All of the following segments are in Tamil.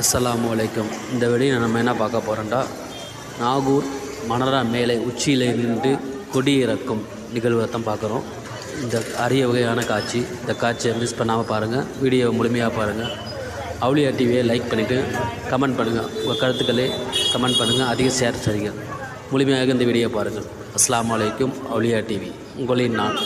அஸ்லாம் வலைக்கம் இந்த வீடியோ நம்ம என்ன பார்க்க போகிறோம்டா நாகூர் மணரா மேலே உச்சியில் நின்று கொடி இறக்கும் நிகழ்வை தான் பார்க்குறோம். இந்த அரிய வகையான காட்சி. இந்த காட்சியை மிஸ் பண்ணாமல் பாருங்கள் வீடியோவை முழுமையாக பாருங்கள் அவுளியா டிவியை லைக் பண்ணிவிட்டு கமெண்ட் பண்ணுங்கள் உங்கள் கருத்துக்களே கமெண்ட் பண்ணுங்கள் அதிகம் ஷேர் செய்யுங்க முழுமையாக இந்த வீடியோ பாருங்கள். அஸ்ஸலாமு வலைக்கும் அவுளியா டிவி உங்களின் நான்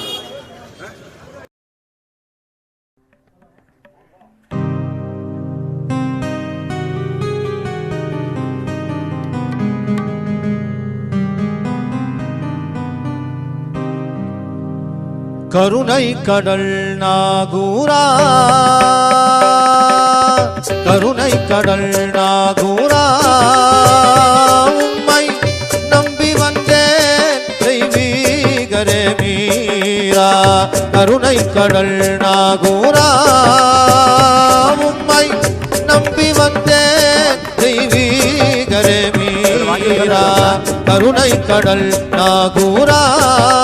கருணை கடல் நாகூரா. கருணை கடல் நாகூரா. உம்மை நம்பி வந்தேன் தெய்வீகரே மீரா. கருணை கடல் நாகூரா. உம்மை நம்பி வந்தேன் தெய்வீகரே மீரா. கருணை கடல் நாகூரா.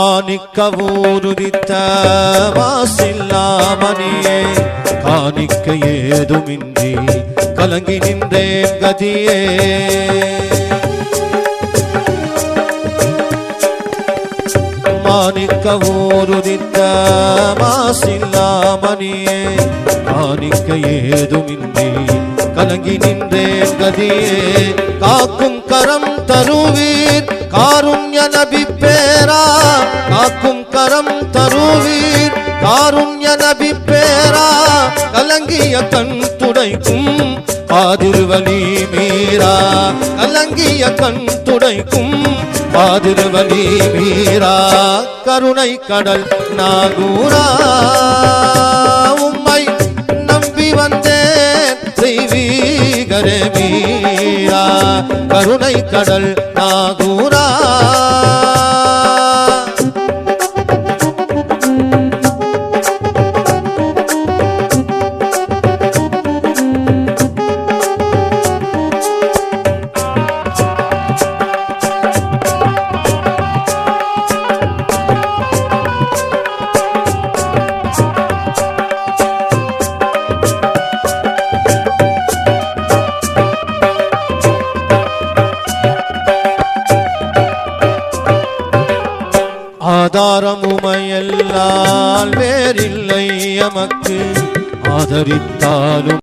மாணிக்க ஊருதித்த மாசில்லாமணியே காணிக்க ஏதுமின்றி கலங்கி நின்றேன் கதியே. மாணிக்க ஊருதித்த மாசில்லாமணியே காணிக்க ஏதுமின்றி கலங்கி நின்றேன் கதியே. காக்கும் கரம் தருவீர் காருண்ய நபி பேரா காக்கும் கரம் தருவீர். காருண்ய நபி பேரா கலங்கிய கண் துடைக்கும் பாதிருவலி மீரா. கலங்கிய கண் துடைக்கும் பாதிருவலி மீரா. கருணை கடல் நாகூரா மீரா கருணை கடல் நாகூரா. ஆதாரமுமையல்லால் வேறில்லை எமக்கு. ஆதரித்தாலும்